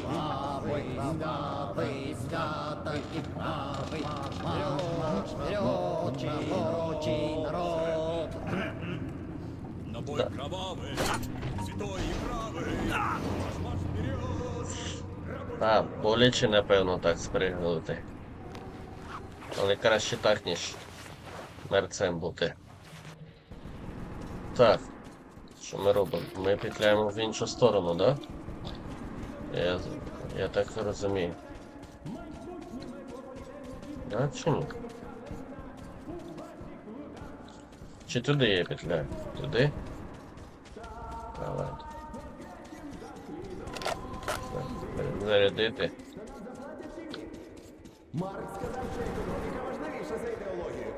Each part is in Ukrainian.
правый, правый, свято и правый, вперед, вперед, рабочий народ. На бой кровавый, святой и правый. Марш-марш вперед! А, боляче, напевно, так спригнути. Але краще так, ніж мерцем бути. Так. Що ми робимо? Ми петляємо в іншу сторону, да? Я, я так розумію. Да, чи? Чи туди я петляю? Туди? Так, Зарядити. Марк сказав, що економіка важливіша за ідеологію.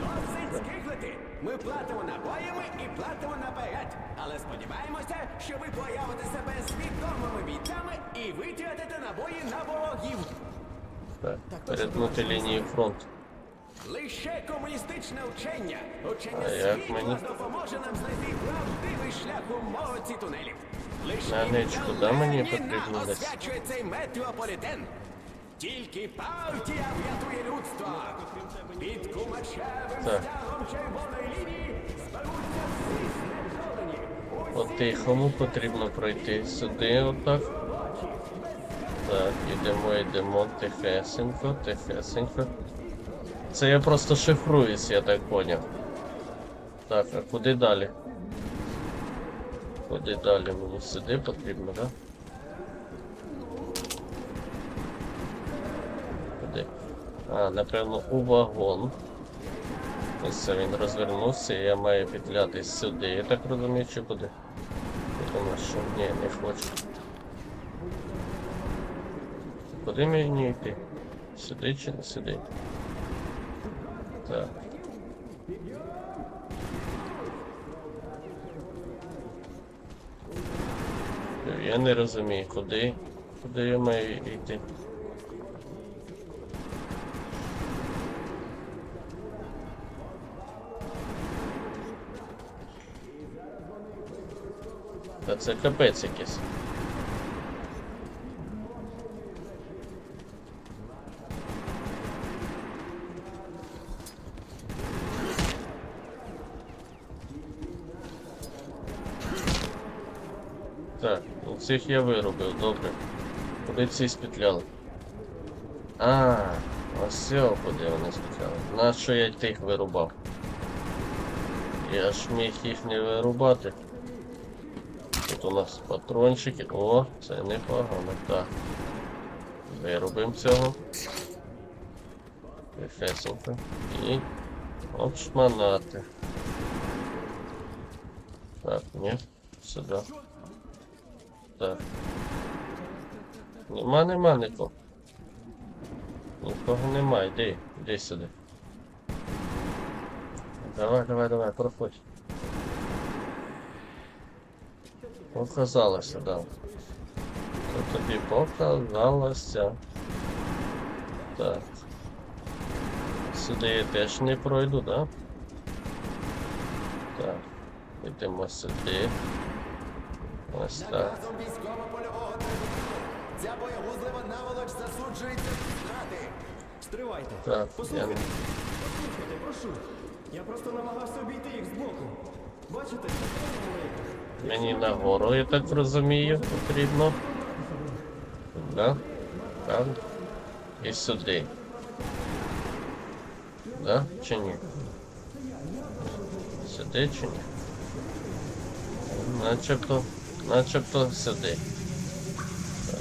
Досить скиглити! Ми платимо набоями і платимо наперед. Але сподіваємося, що ви проявите себе свідомими бійцями і витратите набої на ворогів. Так, перетнути лінію фронту. Лише комуністичне вчення, учення світла допоможе нам знайти правдивий шлях у мороці тунелів. Лише На да, мені потрібно освячує цей метрополітен. Тільки партія врятує людство. Під кумачевим стягом червоної лінії. По-тихому потрібно пройти сюди отак. Так, ідемо, йдемо тихесенько, тихесенько. Це я просто шифруюсь, я так поняв. Так, а куди далі? Куди далі? Мені сюди потрібно. Да? Куди? А, напевно, у вагон. Ось він розвернувся, і я маю петляти сюди, я так розумію, чи куди? Думаю, ні, не хочу. Куди мені йти? Сюди чи не сюди? Так. Я не розумію, куди, куди я маю йти. Та це капець якийсь. Цих я виробив, добре. Куди ці спетляли? А, ось цього куди вони спетляли. Нащо я тих вирубав? Я ж міг їх не вирубати. Тут у нас патрончики. О, це непогано. Так. Виробимо цього. Тихесенько. І обшманати. Так, ні. Сюди. Так. Нема, нема нікого. Нікого нема, йди, йди сюди. Давай, давай, давай, проходь. Показалося, да. Що тобі показалося. Так. Сюди я теж не пройду, да? Так. Йдемо сюди. Ось так. Ця боягузлива наволоч засуджується до страти. Стривайте. Так, Послухайте, послухайте, прошу. Я просто намагався обійти їх збоку. Бачите, що червона лейка. Мені нагору, я так розумію, потрібно. Да? Так. І сюди. Да? Чи ні? Сюди чи ні? Начебто, начебто сюди. Так.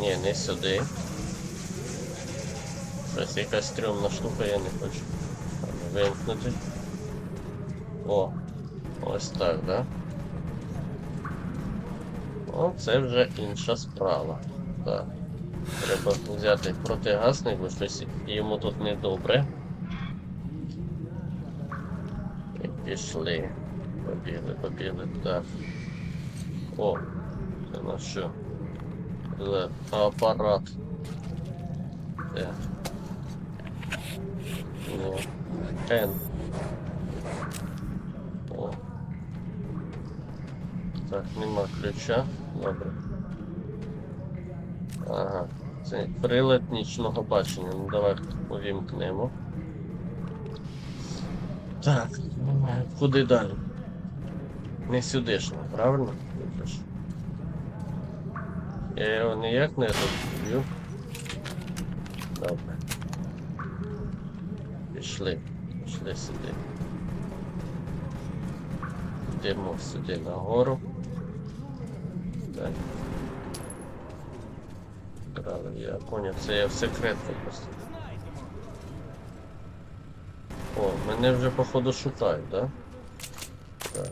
Ні, не сюди. Щось якась стрьомна штука, я не хочу. Вимкнути. О, ось так, да? О, це вже інша справа. Так. Треба взяти протигасник, бо щось йому тут недобре. І пішли. Побігли, побігли, так. О, це на що? Це апарат. Де? Ні. Н. Так, нема ключа. Добре. Ага. Це прилад нічного бачення. Ну давай увімкнемо. Так, ну, куди далі? Не сюди ж, правильно? Я його ніяк не розб'ю. Добре. Пішли. Пішли сюди. Йдемо сюди нагору. Так. Правильно, я поняв, це я в секретку просто. О, мене вже походу шукають, да? Так.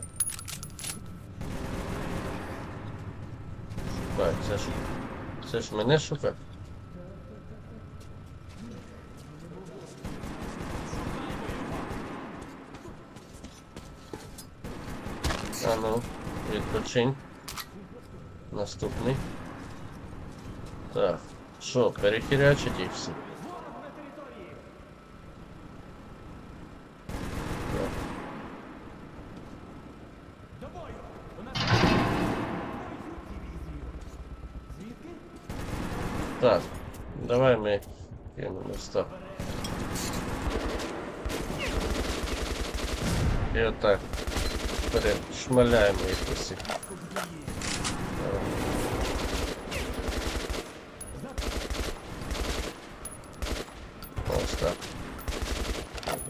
Шукають, це ж. Це ж мене шукають. А ну, відпочинь. Наступний. Так. Що, перехірячить їх всі? Так. Так, давай ми кинемо стоп. І отак перешмаляємо їх усіх.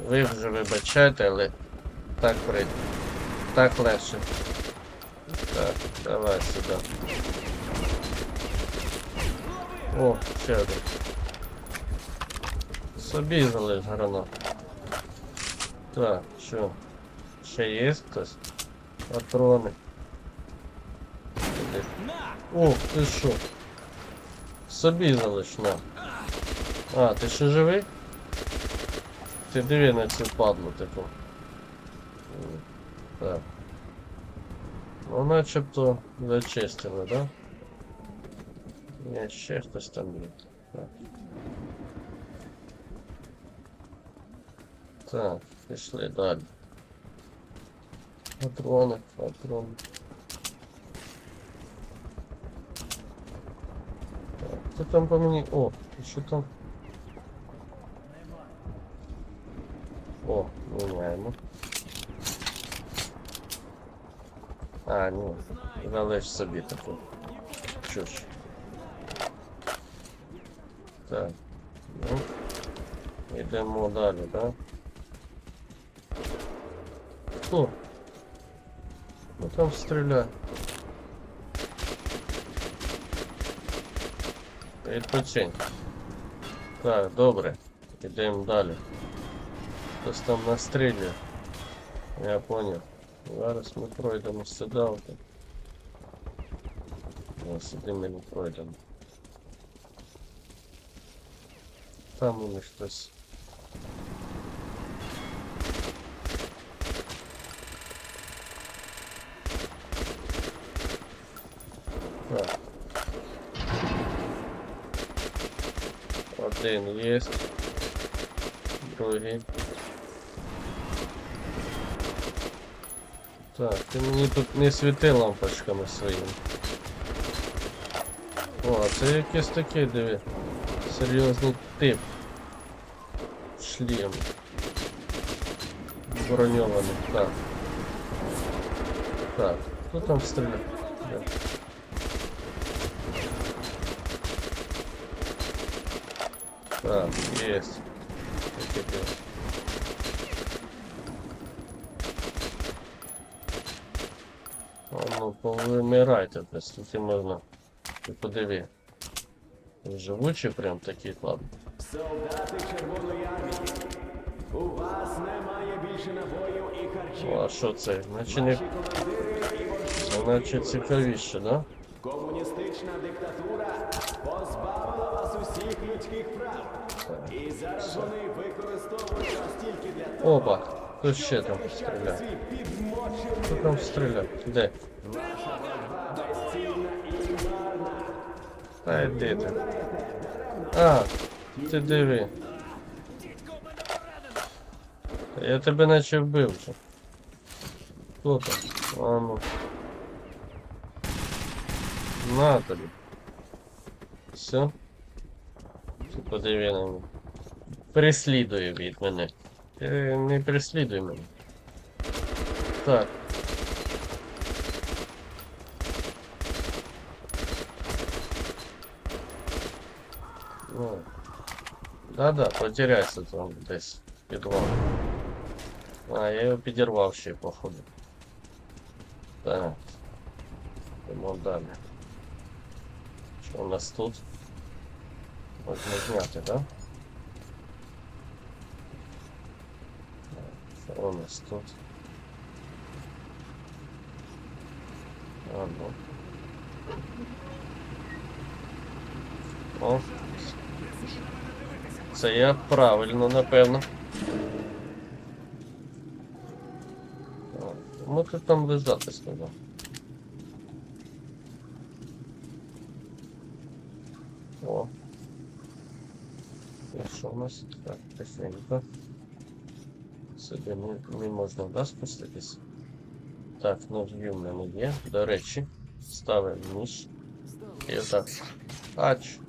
Ви вже вибачайте, але так прийде. Так легше. Так, давай сюди. О, ще один. Собі залиш гранат. Так, що? Ще є хтось? Патрони. О, ти що? Собі залиш на. А, ти ще живий? Ти диви на цю падлу таку. М, Так. Ну начебто зачистили, да? Ні, ще хтось там є. Так. Так, пішли далі. Патрони, патрони. Так, Хто там по мені? О, і що там? О, міняємо. А, ні. Залиш собі таку. Чуш. Так. Ну. Йдемо далі, так? Хто? Ну там стріляє. Відпочинь. Так, добре. Йдемо далі. Хтось там настрілює. Я понял. Зараз ми пройдемо сюди. отак. О, сюди ми не пройдемо. Там у них хтось. Так. Один есть. Другий. Так, ти мені тут не світи лампочками своїми. О, а це якийсь такий, диви. Серйозний тип. Шлем. Броньований, так. Так, хто там стріляє? Так, есть. А ну, повимирайте, десь тут можна. Ти подиви. Живучі прям такі ладно. Солдати Червоної армії. У вас немає більше набоїв і харчів. О, а що це? Наче не. Наче цікавіше, да? Комуністична диктатура позбавила вас усіх людських прав. І зараз вони використовують вас тільки для того, Опа, хтось ще там стріляє. Хто там стріляє? Де? Та йди ти. А, ти диви. Я тебе наче вбив вже. Хто там? А ну. На тобі. Все. Подиви на мене. Переслідує від мене. Ти не переслідуй мене. Так. Ну. Да-да, потеряйся там десь. в Підвал. А, я його підірвав ще, походу. Так. Йдемо далі. Що у нас тут? Можна зняти, да? Що у нас тут? А, ну. О. Це я правильно, напевно. Ми тут там лежати сказав. О. Що у нас? Так, тихенько. Сюди не, не можна, да, спуститись? Так, ножі в мене є. До речі, ставимо ніж. І отак. Ач.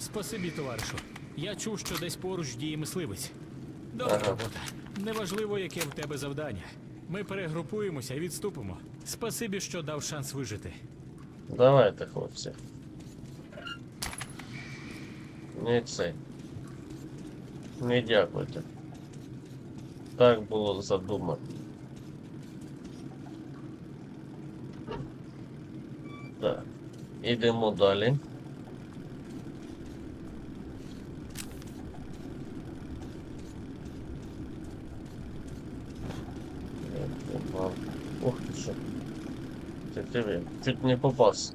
Спасибі, товаришу. Я чув, що десь поруч діє мисливець. Добра Ага. робота. Неважливо, яке в тебе завдання. Ми перегрупуємося і відступимо. Спасибі, що дав шанс вижити. Давайте, хлопці. Не цей. Не дякуйте. Так було задумано. Так. Ідемо далі. Ох ти що. Ти диви, чуть не попався.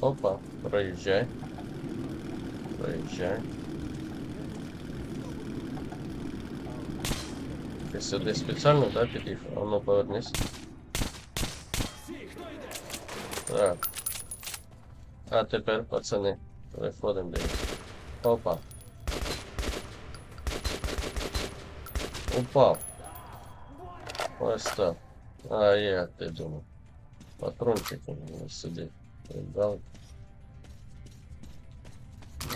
Опа, проїжджай. Проїжджай. Ти сюди спеціально, да, під'їхав? А ну повернись. Так. А тепер, пацани, виходимо десь. Опа. Упав. Ось так. А як ти думав? Патрончики у мене сидить. Дали.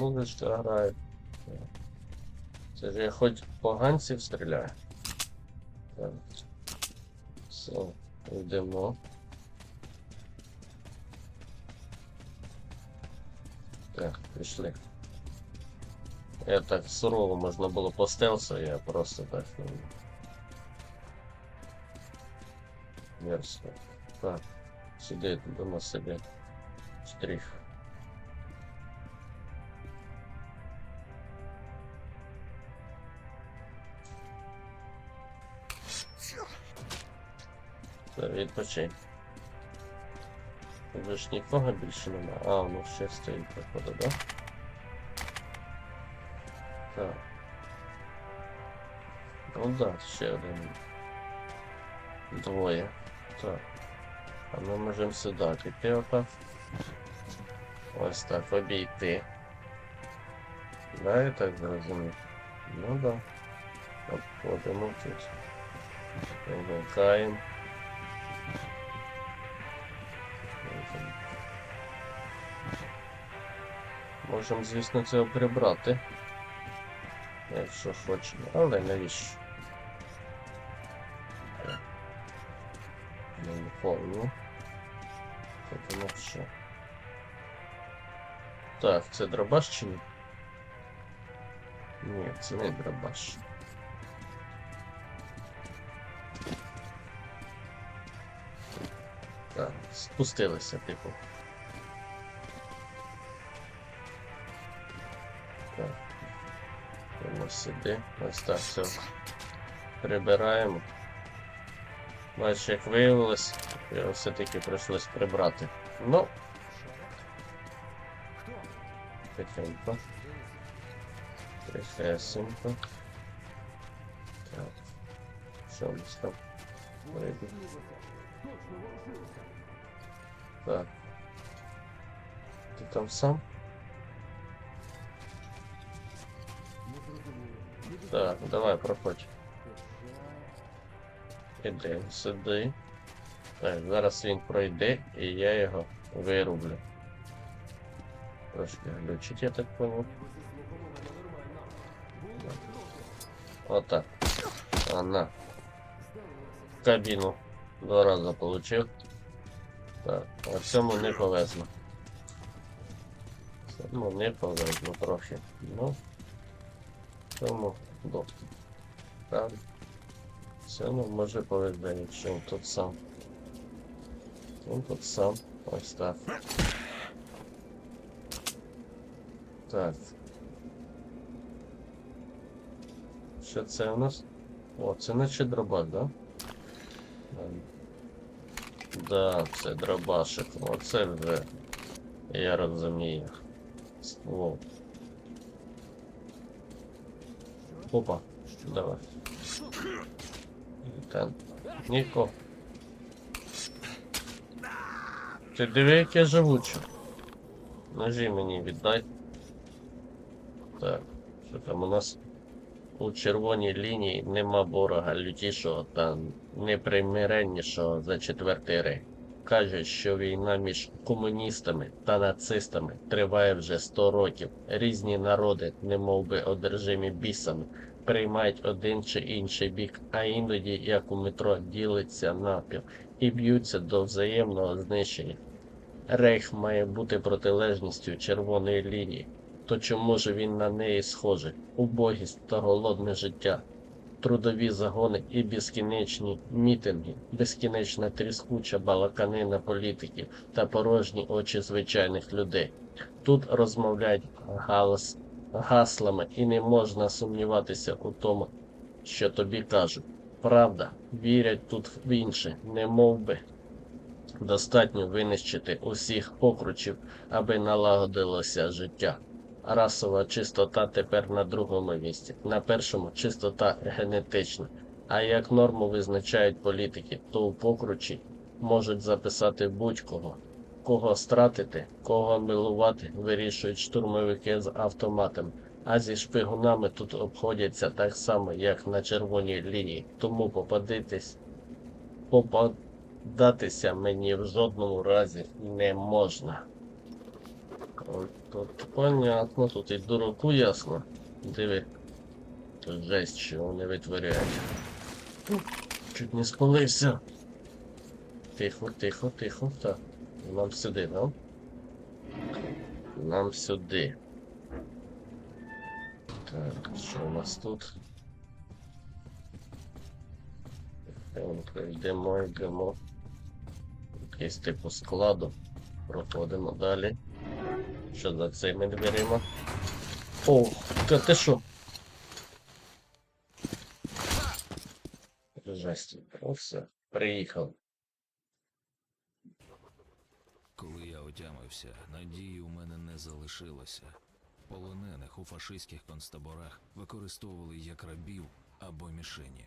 Музичка грає. Це ж я хоч поганців стріляю. Так. Все, йдемо. Так, пішли. Я так сурово можна було по стелсу, я просто так. ну, Мерзко. Так. Сюди до собі штрих. Відпочинь. Вже ж нікого більше нема. А, ну ще стоїть походу, да? Так. Ну да, ще один. Двоє. Так. А ми можемо сюди піти отак. Ось так, обійти. Да, я так зрозумів. Ну да. Обходимо тут. Вимикаємо. Можемо, звісно, це прибрати. Якщо хочемо, але навіщо? Не помню. Так, ну що. Так, це дробаш чи ні? Ні, це не дробаш. Так, спустилися, типу. Сюди. Ось так все. Прибираємо. Бачиш, як виявилось, його все-таки прийшлось прибрати. Ну. Тихенько. Тихесенько. Так. Що у нас там? Вийде. Так. Ти там сам? Так, давай, проходь. Іди сюди. Так, зараз він пройде і я його вирублю. Трошки глючить, я так понял. Отак. Ана. В кабіну. Два рази получив. Так, а цьому не повезло. Цьому не повезло трохи. Ну. Цьому до. Так. Цьому може повезло, якщо він тут сам. Він тут сам. Ось так. Так. Що це у нас? О, це наче дробаш, да? Ем, Да, це дробашик. Оце вже я розумію. Ствол. Опа, давай. Там. Ніко. Ти диви, яке живуче. Ножі мені віддай. Так, що там у нас? У червоній лінії нема ворога лютішого та непримиреннішого за четвертий рейх. Кажуть, що війна між комуністами та нацистами триває вже 100 років. Різні народи, немов би одержимі бісами, приймають один чи інший бік, а іноді, як у метро, ділиться напів і б'ються до взаємного знищення. Рейх має бути протилежністю червоної лінії. То чому ж він на неї схожий? Убогість та голодне життя, трудові загони і безкінечні мітинги, безкінечна тріскуча балаканина політиків та порожні очі звичайних людей. Тут розмовляють галас, гаслами, і не можна сумніватися у тому, що тобі кажуть. Правда, вірять тут в інше, не мов би. Достатньо винищити усіх покручів, аби налагодилося життя. Расова чистота тепер на другому місці. На першому чистота генетична. А як норму визначають політики, то у покручі можуть записати будь-кого. Кого стратити, кого милувати, вирішують штурмовики з автоматом. А зі шпигунами тут обходяться так само, як на червоній лінії. Тому попадитись, попадатися мені в жодному разі не можна. От Тут понятно, тут і дураку ясно. Диви. Жесть, що вони витворяють. Чуть не спалився. Тихо, тихо, тихо. Так. Нам сюди, да? Нам сюди. Так, що у нас тут? Йдемо, йдемо. Якийсь типу складу. Проходимо далі. Що за цими дверима? О, та ти що? Жесть. О, все. Приїхав. Коли я отямився, надії у мене не залишилося. Полонених у фашистських концтаборах використовували як рабів або мішені.